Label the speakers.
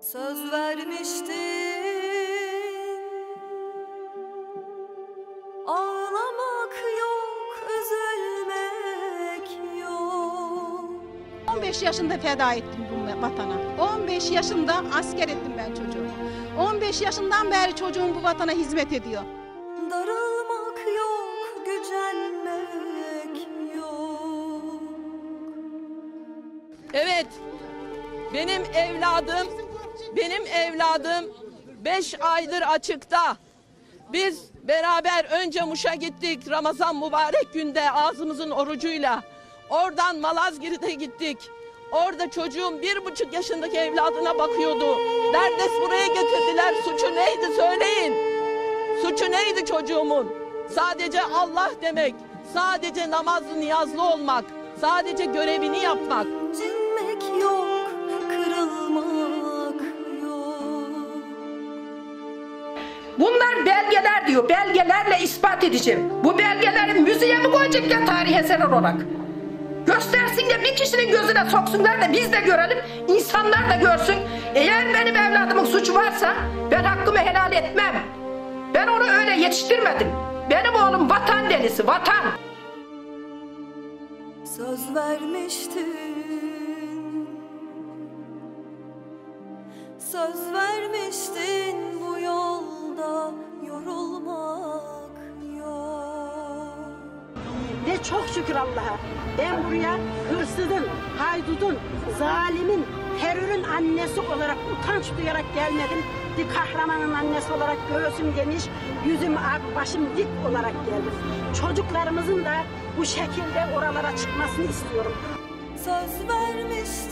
Speaker 1: Söz vermiştin Ağlamak yok, üzülmek yok
Speaker 2: 15 yaşında feda ettim bu vatana. 15 yaşında asker ettim ben çocuğu. 15 yaşından beri çocuğum bu vatana hizmet ediyor.
Speaker 1: Darılmak yok, gücenmek yok
Speaker 3: Evet. Benim evladım, benim evladım 5 aydır açıkta. Biz beraber önce Muş'a gittik Ramazan mübarek günde ağzımızın orucuyla. Oradan Malazgirt'e gittik. Orada çocuğum bir buçuk yaşındaki evladına bakıyordu. Derdest buraya getirdiler. Suçu neydi söyleyin. Suçu neydi çocuğumun? Sadece Allah demek. Sadece namazlı niyazlı olmak. Sadece görevini yapmak.
Speaker 4: Bunlar belgeler diyor. Belgelerle ispat edeceğim. Bu belgeleri müzeye mi koyacaklar tarih eser olarak? Göstersin de bir kişinin gözüne soksunlar da biz de görelim. insanlar da görsün. Eğer benim evladımın suçu varsa ben hakkımı helal etmem. Ben onu öyle yetiştirmedim. Benim oğlum vatan delisi, vatan.
Speaker 1: Söz vermiştin Söz vermiştin
Speaker 5: Çok şükür Allah'a ben buraya hırsızın, haydudun, zalimin, terörün annesi olarak utanç duyarak gelmedim. Bir kahramanın annesi olarak göğsüm geniş, yüzüm ak, başım dik olarak geldim. Çocuklarımızın da bu şekilde oralara çıkmasını istiyorum.
Speaker 1: Söz vermiştin